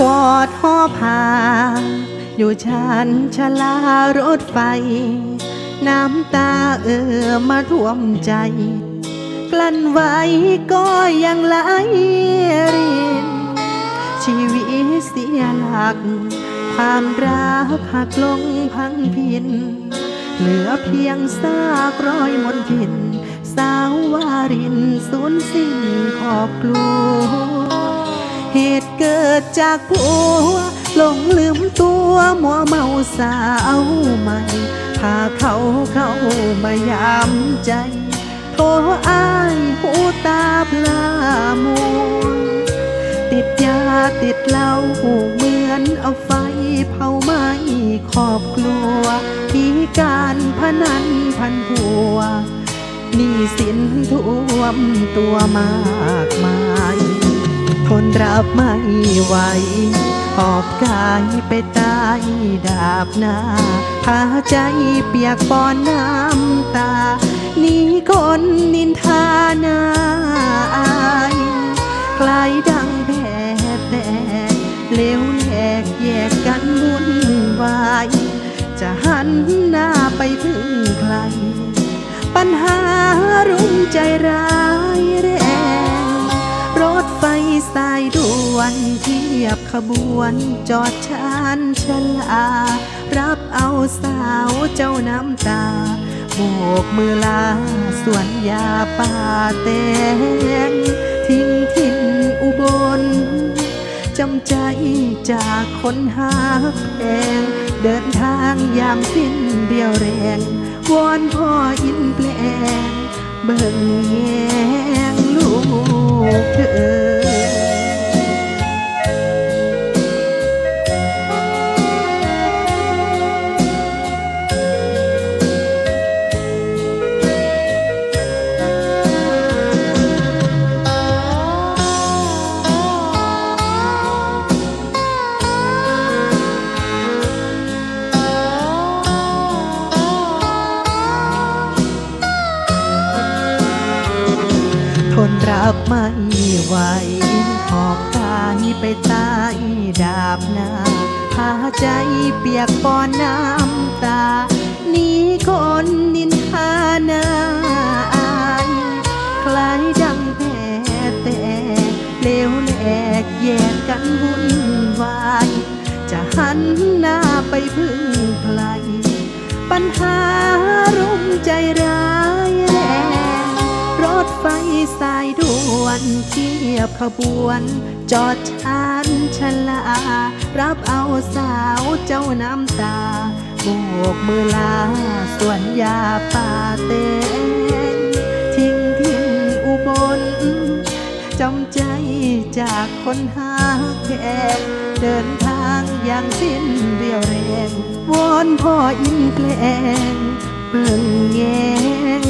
กอดหอผาอยู่ชันชลารถไฟ น้ำตาเอ่อมาท่วมใจ กลั้นไว้ก็ยังไหลริน ชีวิตเสียหลัก ความรักหักลงพังพิน เหลือเพียงซากรอยมนทิน สาววารินสูญสิ้นขอบครัว ดจากผัวหลงลืมตัวมัวเมาสาวใหม่พาเขาเข้ามายามใจโทรอ้ายหูตาพลามัวติดยาติดเหล้าเหมือนเอาไฟเผาไหม้ครอบครัวพิการพนันพันผัวหนี้สินท่วมตัวมากมาย ทนรับไม่ไหวหอบกายไปตายดาบหน้าพาใจเปียกปอนน้ำตาหนีคนนินทาหน้าอายคลายดังแผลแตกเลวแหลกแยกกันวุ่นวาย จะหันหน้าไปถึงใคร ปัญหารุมใจร้ายแรายด่วนเทียบขบวนจอดชานชลา รับเอาสาวเจ้าน้ำตาโบกมือลาสวนยาป่าแตงทิ้งถิ่นอุบลจำใจจากคนหาแพงเดินทางยามสิ้นเดียวแรง วอนพ่ออินแปลงเบิ่งแยง บไม่ไหวหอบกายไปตายดาบนาพาใจเปียกปอนน้ำตาหนีคนนินทาหน้าอายคล้ายดังแผลแตกเลวแหลกแยกกันวุ่นวาย จะหันหน้าไปพึ่งใครปัญหารุมใจร้ายแรง ไฟสายด่วนเทียบขบวน จอดชานชลา รับเอาสาวเจ้าน้ำตาโบกมือลาส่วนยาป่าเต้นทิ้งทิ้งอุบลจำใจจากคนหาแขกเดินทางอย่างสิ้นเรียวแรงวอนพ่ออินแปลงเบิ่งแยง